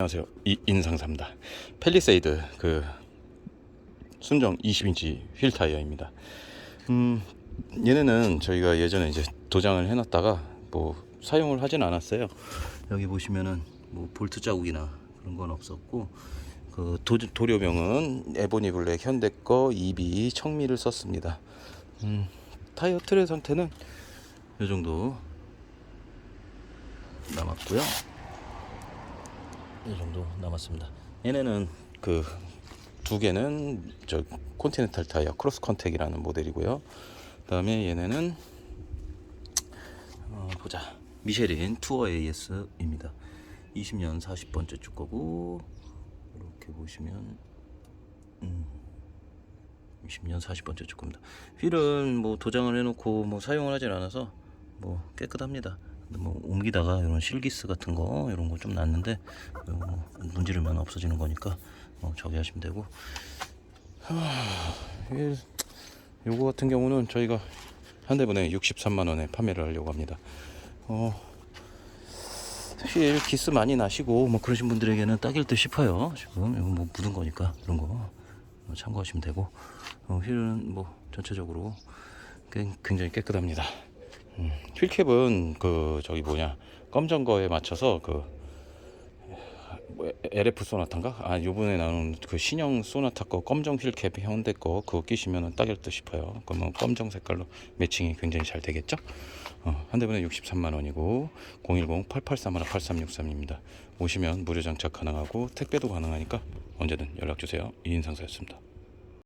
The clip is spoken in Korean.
안녕하세요. 이 인상사입니다. 펠리세이드 그 순정 20인치 휠 타이어입니다. 음, 얘네는 저희가 예전에 이제 도장을 해놨다가 뭐 사용을 하진 않았어요. 여기 보시면은 뭐 볼트 자국이나 그런 건 없었고 그 도, 도료병은 에보니 블랙 현대 거 EB 청미를 썼습니다. 음, 타이어 틀의 상태는 이 정도 남았고요. 이 정도 남았습니다. 얘네는 그 두 개는 저 콘티넨탈 타이어 크로스 컨택이라는 모델이고요. 그다음에 얘네는 어, 보자 미쉐린 투어 AS입니다. 20년 40번째 주 거고 이렇게 보시면 음, 20년 40번째 주 겁니다. 휠은 뭐 도장을 해놓고 뭐 사용을 하진 않아서 뭐 깨끗합니다. 뭐 옮기다가 이런 실기스 같은 거 이런 거 좀 났는데 뭐 문지르면 없어지는 거니까 뭐 저기 하시면 되고 요거 같은 경우는 저희가 한 대분에 63만 원에 판매를 하려고 합니다. 어, 휠 기스 많이 나시고 뭐 그러신 분들에게는 딱일 듯 싶어요. 지금 이거 뭐 묻은 거니까 그런 거 어, 참고하시면 되고 어, 휠은 뭐 전체적으로 꽤- 굉장히 깨끗합니다. 음, 휠캡은 그 저기 뭐냐 검정 거에 맞춰서 그 뭐, LF 소나타인가? 아 요번에 나오는 그 신형 소나타 거 검정 휠캡 현대 거 그거 끼시면 딱일 듯 싶어요. 그러면 검정 색깔로 매칭이 굉장히 잘 되겠죠? 어, 한 대분에 63만 원이고 010-8831-8363입니다. 오시면 무료 장착 가능하고 택배도 가능하니까 언제든 연락 주세요. 이인상사였습니다.